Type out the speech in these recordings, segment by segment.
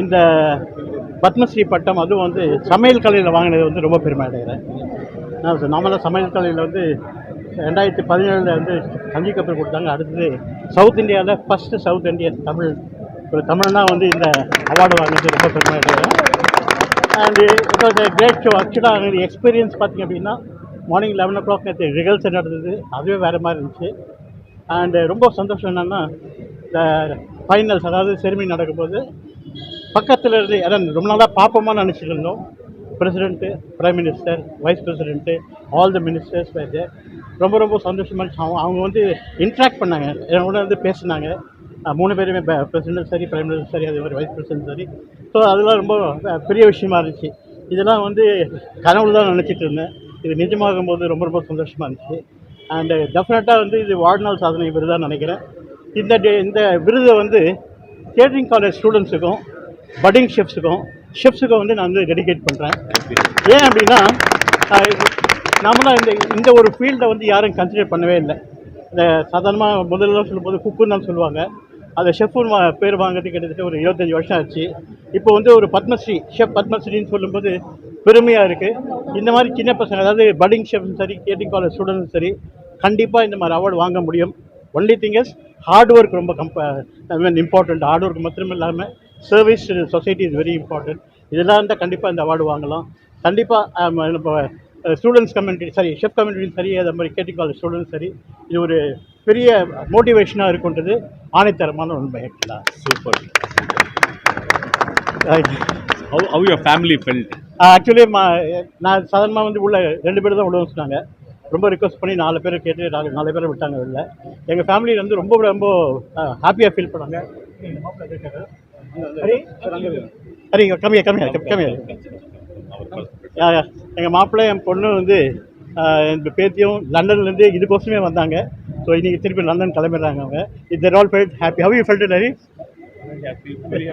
இந்த பத்மஸ்ரீ பட்டம் அதுவும் வந்து சமையல் கலையில் வாங்கினது வந்து ரொம்ப பெருமை அடைகிறேன் நான் நாமெல்லாம் சமையல் கலையில் வந்து ரெண்டாயிரத்தி பதினேழில் வந்து சஞ்சய் கப்பல் கொடுத்தாங்க. அடுத்தது சவுத் இந்தியாவில் ஃபஸ்ட்டு சவுத் இந்தியன் தமிழ் ஒரு தமிழ்னா வந்து இந்த அவார்டு வாங்கினது ரொம்ப பெருமை அடைகிறேன் and it was great show ஆக்சுவலாக எக்ஸ்பீரியன்ஸ் பார்த்தீங்க அப்படின்னா மார்னிங் லெவன் ஓ கிளாக் நேற்று ரிகல்ஸ் நடந்தது. அதுவே வேறு மாதிரி இருந்துச்சு. அண்டு ரொம்ப சந்தோஷம் என்னென்னா இந்த ஃபைனல்ஸ் அதாவது செருமி நடக்கும்போது பக்கத்தில் இருந்து அதான் ரொம்ப நாளாக பார்ப்போமான்னு நினச்சிட்டு இருந்தோம். President prime minister vice president all the ministers வேறு ரொம்ப ரொம்ப சந்தோஷமாக இருந்துச்சு. அவங்க அவங்க வந்து இன்ட்ராக்ட் பண்ணாங்க. என்னோட வந்து பேசினாங்க. மூணு பேருமே பிரசிடென்ட் சரி பிரைம் மினிஸ்டர் சரி அதே மாதிரி வைஸ் பிரசிடென்ட் சரி. ஸோ அதெல்லாம் ரொம்ப பெரிய விஷயமா இருந்துச்சு. இதெல்லாம் வந்து கனவுல தான் நினச்சிட்டு இருந்தேன். இது நிஜமாகும் போது ரொம்ப ரொம்ப சந்தோஷமாக இருந்துச்சு. அண்டு டெஃபினட்டாக வந்து இது வாழ்நாள் சாதனை விருதாக நினைக்கிறேன். இந்த டே இந்த விருதை வந்து கேட்ரிங் காலேஜ் ஸ்டூடெண்ட்ஸுக்கும் பட்டிங் ஷெஃப்ஸுக்கும் ஷெஃப்ஸுக்கும் வந்து நான் வந்து டெடிகேட் பண்ணுறேன் ஏன் அப்படின்னா நம்மளாம் இந்த இந்த ஒரு ஃபீல்டை வந்து யாரும் கன்சிடர் பண்ணவே இல்லை. இந்த சாதாரணமாக முதல்ல சொல்லும்போது குக்குன்னு தான் சொல்லுவாங்க. அந்த ஷெஃப்னு பேர் வாங்கிறது கிட்டத்தட்ட ஒரு இருபத்தஞ்சி வருஷம் ஆச்சு. இப்போ வந்து ஒரு பத்மஸ்ரீ ஷெஃப் பத்மஸ்ரீன்னு சொல்லும்போது பெருமையாக இருக்குது இந்த மாதிரி சின்ன பசங்க அதாவது பட்டிங் ஷெஃப்ஸும் சரி கேட்டிங் காலேஜ் ஸ்டூடெண்ட்ஸும் சரி கண்டிப்பாக இந்த மாதிரி அவார்டு வாங்க முடியும். Only thing is hard work ரொம்ப கம்ப இம்பார்ட்டண்ட் ஹார்ட் ஒர்க் மாத்திரம் இல்லாமல் service society is very important இதெல்லாம் இருந்தால் கண்டிப்பாக இந்த அவார்டு வாங்கலாம். கண்டிப்பாக இப்போ ஸ்டூடெண்ட்ஸ் கம்யூனிட்டி சரி ஷெஃப் கம்யூனிட்டி சரி அதே மாதிரி கேட்டி காலேஜ் ஸ்டூடெண்ட்ஸ் சரி. இது ஒரு பெரிய மோட்டிவேஷனாக இருக்குன்றது ஆணைத்தரமான உண்மை ஆக்சுவலாக super how how your family felt? Actually நான் சாதாரணமாக வந்து உள்ள ரெண்டு பேர் தான் உள்ள சொன்னாங்க. ரொம்ப ரிக்வஸ்ட் பண்ணி நாலு பேர் கேட்டு நாலு நாலு பேரை விட்டாங்க வெளில. எங்கள் ஃபேமிலி வந்து ரொம்ப ரொம்ப ஹாப்பியாக ஃபீல் பண்ணாங்க. ஹரி ஹரி கம்மியா கம்மியா கம்மியா எங்கள் மாப்பிள்ளை என் பொண்ணு வந்து என் பேத்தியும் லண்டன்லேருந்து இதுக்கோசமே வந்தாங்க. ஸோ இன்றைக்கி திருப்பி லண்டன் கிளம்பிடுறாங்க அவங்க. இது all felt happy how you felt Hari very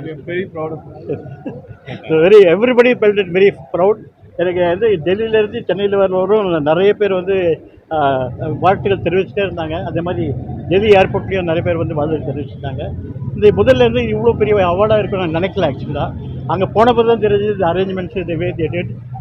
very everybody felt it very proud எனக்கு வந்து டெல்லியிலேருந்து சென்னையில் வரவரும் நிறைய பேர் வந்து வாழ்த்துக்கள் தெரிவிச்சுட்டே இருந்தாங்க. அதே மாதிரி டெல்லி ஏர்போர்ட்லேயும் நிறைய பேர் வந்து வாழ்த்து தெரிவிச்சிருந்தாங்க இந்த முதல்லேருந்து இவ்வளோ பெரிய அவார்டாக இருக்கும் நான் நினைக்கல ஆக்சுவலாக அங்கே போன பிறகு தான் தெரிஞ்சது இந்த arrangements the way they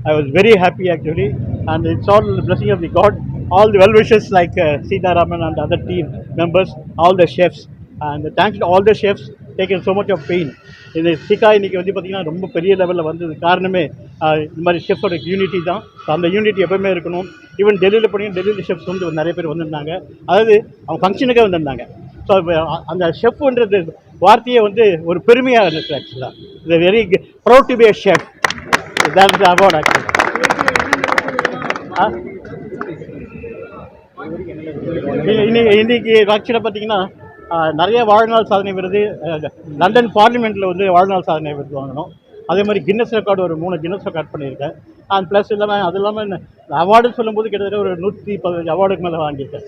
I was very happy actually and it's all blessing of the God all the well wishes like Sitharaman and other team members all the chefs and thanks to all the chefs taken so much of pain இது சிக்கா இன்னைக்கு வந்து பார்த்திங்கன்னா ரொம்ப பெரிய லெவலில் வந்தது காரணமே இது இந்த மாதிரி ஷெஃப்ஸோட யூனிட்டி தான். ஸோ அந்த யூனிட்டி எப்போவுமே இருக்கணும். ஈவன் டெல்லியில் போனீங்கன்னா டெல்லியில் ஷெஃப்ஸ் வந்து நிறைய பேர் வந்திருந்தாங்க. அதாவது அவங்க ஃபங்க்ஷனுக்கே வந்திருந்தாங்க. ஸோ அந்த ஷெஃப்ன்றது வார்த்தையே வந்து ஒரு பெருமையாக இருந்துச்சு ஆக்சுவலாக இது very proud to be a chef that the award actually இன்னைக்கு இன்றைக்கி ஆக்சுவலாக பார்த்தீங்கன்னா நிறைய வாழ்நாள் சாதனை விருது லண்டன் பார்லிமெண்ட்டில் வந்து வாழ்நாள் சாதனை விருது வாங்கினோம் அதே மாதிரி கின்னஸ் ரெக்கார்டு ஒரு மூணு கின்னஸ் ரெக்கார்ட் பண்ணியிருக்கேன். அண்ட் ப்ளஸ் இல்லாமல் அது இல்லாமல் அவார்டு சொல்லும்போது கிட்டத்தட்ட ஒரு நூற்றி பதினஞ்சு அவார்டுக்கு மேலே வாங்கியிருக்கேன்.